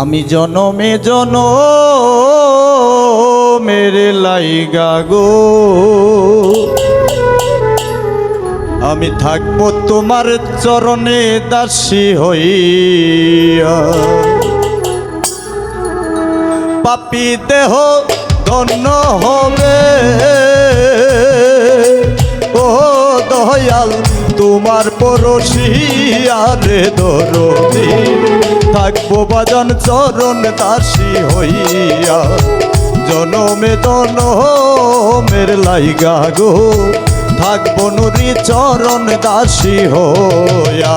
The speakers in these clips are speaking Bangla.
আমি জনমে জন মেরে লাইগা গো। আমি থাকব তোমার চরণে দাসী হইয়া। পাপি দেহ ধন্য হবে। ও দয়াল তোমার পরশি আরে দরদি। থাকব বাজন চরণ দাসী হইয়া। জনমে জনমের লাইগা গো। থাকব নুরি চরণ দাসী হইয়া।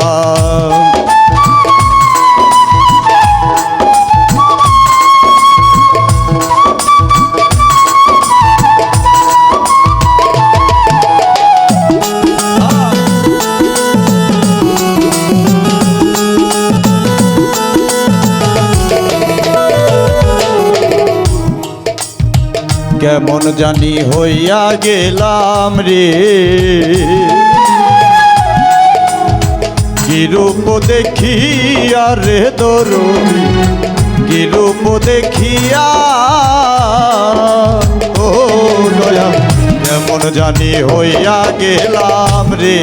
কেমন জানি হইয়া গেলাম রে। কি রূপ দেখিয়া রে দরদি কি রূপ দেখিয়া, ও দয়া কেমন জানি হইয়া গেলাম রে।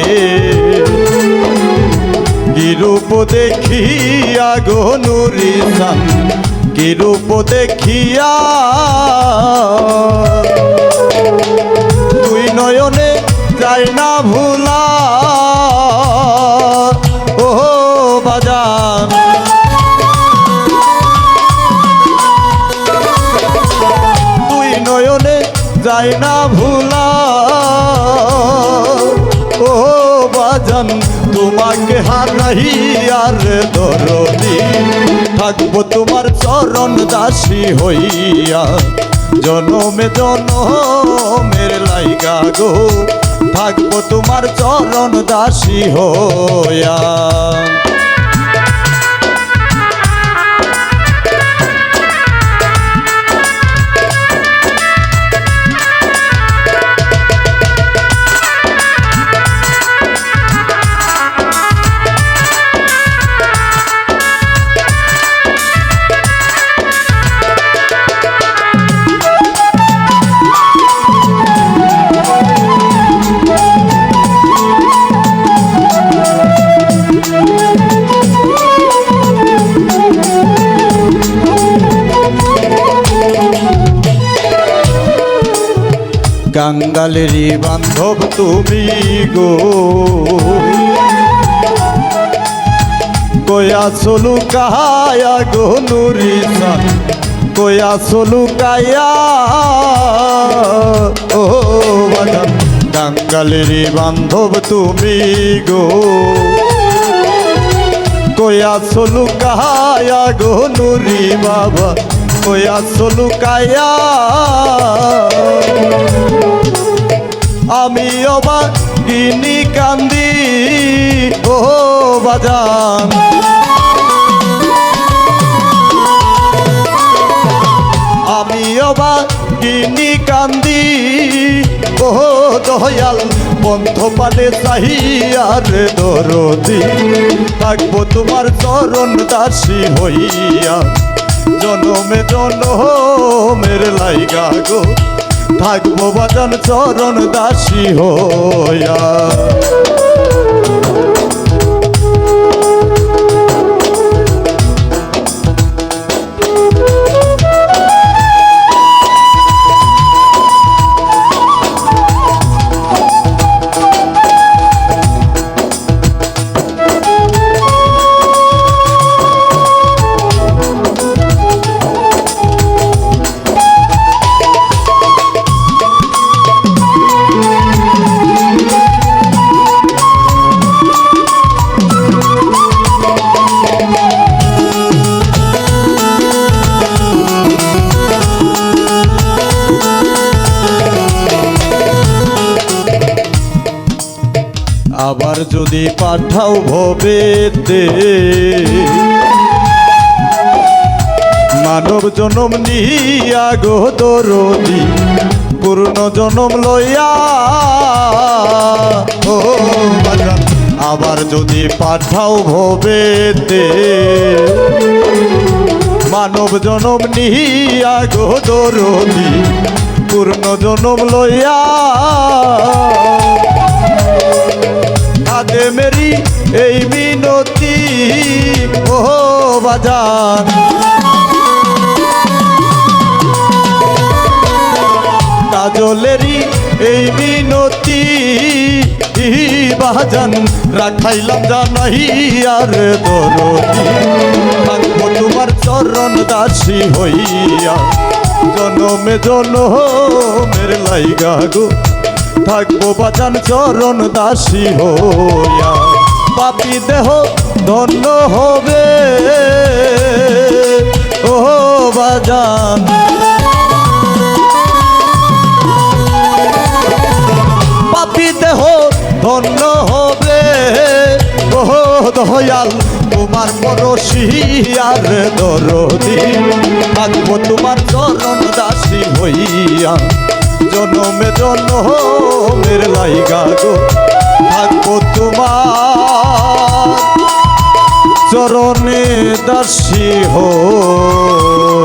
কি রূপ দেখিয়া গো নুরি কি রূপ দেখিয়া? তুই নয়নে যাই না ভুলা। ও বাজান। না ভুলা। ও বাজান, তোমাকে হারাই আর দরদি থাকব তোমার চরণ দাসী হইয়া। জনমে জনমের লাইগা গো, থাকব তোমার চরণ দাসী হইয়া। কাঙ্গালেরই বান্ধব তুমি গো। কয়া চলু কাহায়া গো নুরিসান কয়া চলু কায়া ও বাদাম কাঙ্গালেরই বান্ধব তুমি গো। কয়া চলু কায়া গো নুরি বাবা? কয়া চলু কায়া আমি অবা কিনি কান্দি ও বাজান। আমি অবা কিনি কান্দি ও দয়াল, বন্ধ পালে চাহিয়ার দরদি। থাকব তোমার চরণ দাসী হইয়া। জনমে জনমের লাইগা গো। থাকব বাজান চরণ দাসী হইয়া। আবার যদি পাঠাও ভবেতে মানব জনম নিয়া গো দরদি, পূর্ণ জনম লইয়া। ও আবার যদি পাঠাও ভবেতে মানব জনম নিহিয়া গো দরদি, পূর্ণ জনম লইয়া। এই মিনতি ও বাজান। কাজলেরই এই মিনতি বাজান রাখাইলাম জানাই আর দরদি। থাকব তোমার চরণ দাসী হইয়া। জনমে জনমের লাইগা গো। থাকব বাজান চরণ দাসী হইয়া। পাপি দেহ ধন্য হবে। ও বাজান। পাপি দেহ ধন্য হবে। ও দয়াল, তোমার পরশি আর দরদি। থাকব তোমার চরণ দাসী হইয়া। জনমে জনমের লাইগা গো। থাকব তোমার চরণে দাসী হইয়া।